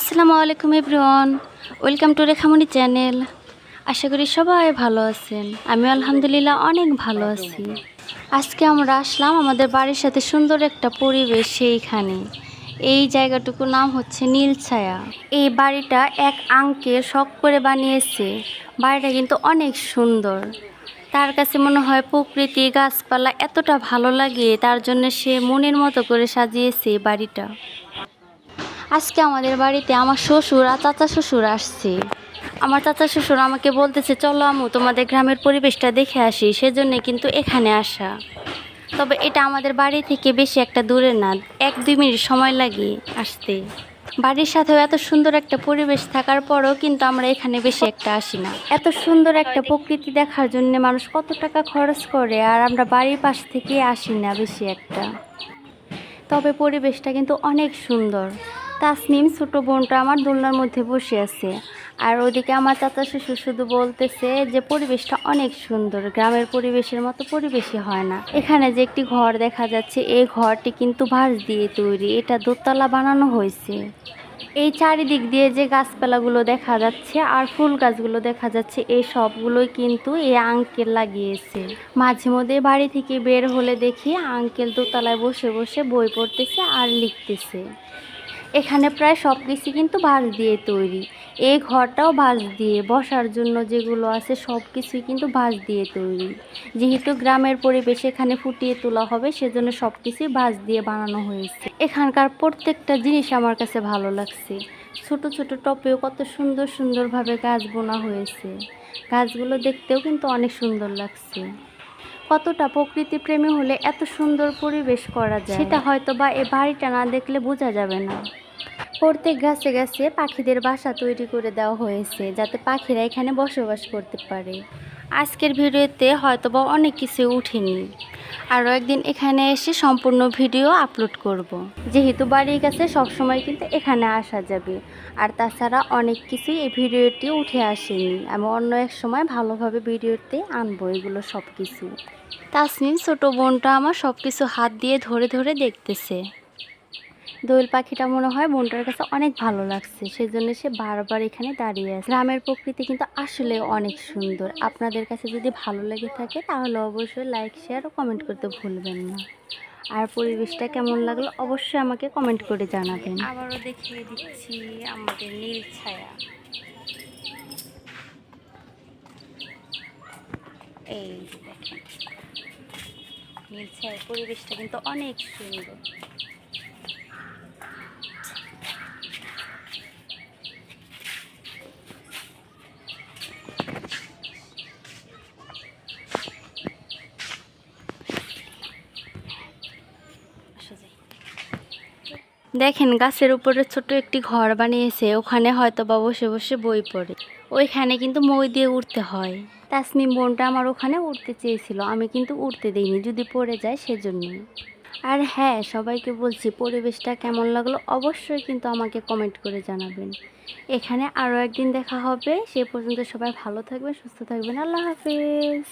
আসসালামু আলাইকুম everyone, welcome to Rekhamoni channel. আশা করি সবাই ভালো আছেন। আমি আলহামদুলিল্লাহ অনেক ভালো আছি। আজকে আমরা আসলাম আমাদের বাড়ির সাথে সুন্দর একটা পরিবেশ সেইখানে। এই জায়গাটুকুর নাম হচ্ছে নীলছায়া। এই বাড়িটা এক আঙ্কেল শখ করে বানিয়েছে। বাড়িটা কিন্তু অনেক সুন্দর। তার কাছে মনে হয় প্রকৃতি গাছপালা এতটা ভালো লাগে, তার জন্য সে মনের মতো করে সাজিয়েছে বাড়িটা। আজকে আমাদের বাড়িতে আমার শ্বশুর আর চাচা শ্বশুর আসছে। আমার চাচা শ্বশুর আমাকে বলতেছে, চলো আমু তোমাদের গ্রামের পরিবেশটা দেখে আসি, সেজন্য কিন্তু এখানে আসা। তবে এটা আমাদের বাড়ি থেকে বেশি একটা দূরে না, এক দুই মিনিট সময় লাগে আসতে। বাড়ির সাথেও এত সুন্দর একটা পরিবেশ থাকার পরেও কিন্তু আমরা এখানে বেশি একটা আসি না। এত সুন্দর একটা প্রকৃতি দেখার জন্য মানুষ কত টাকা খরচ করে আর আমরা বাড়ির পাশ থেকে আসি না বেশি একটা। তবে পরিবেশটা কিন্তু অনেক সুন্দর। তাসনিম ছোট বোনটা আমার দোলনার মধ্যে বসে আছে। আর ওদিকে আমার চাচা শ্বশুর শুধু বলতেছে যে, পরিবেশটা অনেক সুন্দর। গ্রামের পরিবেশের মতো পরিবেশই হয় না। এখানে যে একটি ঘর দেখা যাচ্ছে, এই ঘরটি কিন্তু ভাঁজ দিয়ে তৈরি। এটা দোতলা বানানো হয়েছে। এই চারিদিক দিয়ে যে গাছপালাগুলো দেখা যাচ্ছে আর ফুল গাছগুলো দেখা যাচ্ছে এই সবগুলোই কিন্তু এই আঙ্কেল লাগিয়েছে। মাঝে মধ্যে বাড়ি থেকে বের হলে দেখি আঙ্কেল দোতলায় বসে বসে বই পড়তেছে আর লিখতেছে। এখানে প্রায় সব কিছু কিন্তু বাঁশ দিয়ে তৈরি। এই ঘরটাও বাঁশ দিয়ে, বসার জন্য যেগুলো আছে সব কিছুই কিন্তু বাঁশ দিয়ে তৈরি। যেহেতু গ্রামের পরিবেশ এখানে ফুটিয়ে তোলা হবে, সেজন্য সব কিছুই বাঁশ দিয়ে বানানো হয়েছে। এখানকার প্রত্যেকটা জিনিস আমার কাছে ভালো লাগছে। ছোট ছোট টপেও কত সুন্দর, সুন্দরভাবে গাছ বোনা হয়েছে। গাছগুলো দেখতেও কিন্তু অনেক সুন্দর লাগছে। কতটা প্রকৃতি প্রেমী হলে এত সুন্দর পরিবেশ করা যায়? সেটা হয়তো বা এ বাড়িটা না দেখলে বোঝা যাবে না। প্রত্যেক গাছে গাছে পাখিদের বাসা তৈরি করে দেওয়া হয়েছে, যাতে পাখিরা এখানে বসবাস করতে পারে। আজকের ভিডিওতে হয়তো বা অনেক কিছু উঠেনি। আরও একদিন এখানে এসে সম্পূর্ণ ভিডিও আপলোড করব। যেহেতু বাড়ির কাছে সবসময় কিন্তু এখানে আসা যাবে। আর তাছাড়া অনেক কিছুই এই ভিডিওটি উঠে আসেনি। আমি অন্য এক সময় ভালোভাবে ভিডিওতে আনব এগুলো সব কিছু তাসনিম ছোটো বোনটা আমার সব কিছু হাত দিয়ে ধরে ধরে দেখতেছে। দোয়েল পাখিটা মনে হয় বোনটার কাছে অনেক ভালো লাগছে, সেজন্য সে বারবার এখানে দাঁড়িয়ে আছে। গ্রামের প্রকৃতি কিন্তু আসলে অনেক সুন্দর। আপনাদের কাছে যদি ভালো লেগে থাকে তাহলে অবশ্যই লাইক শেয়ার ও কমেন্ট করতে ভুলবেন না। আর পরিবেশটা কেমন লাগল অবশ্যই আমাকে কমেন্ট করে জানাবেন। আবারও দেখিয়ে দিচ্ছি আমাদের নীল ছায়া। এই দেখেন, নীল ছায়ার পরিবেশটা কিন্তু অনেক সুন্দর। দেখেন, গাছের উপরে ছোট একটি ঘর বানিয়েছে, ওখানে হয়তো বা বসে বসে বই পড়ে। ওইখানে কিন্তু মই দিয়ে উঠতে হয়। তাসমিম বোনটা আমার ওখানে উঠতে চেয়েছিল, আমি কিন্তু উঠতে দিইনি, যদি পড়ে যায় সেজন্য আর হ্যাঁ সবাইকে বলছি, পরিবেশটা কেমন লাগল অবশ্যই কিন্তু আমাকে কমেন্ট করে জানাবেন। এখানে আরও একদিন দেখা হবে, সে পর্যন্ত সবাই ভালো থাকবেন, সুস্থ থাকবেন, আল্লাহ হাফেজ।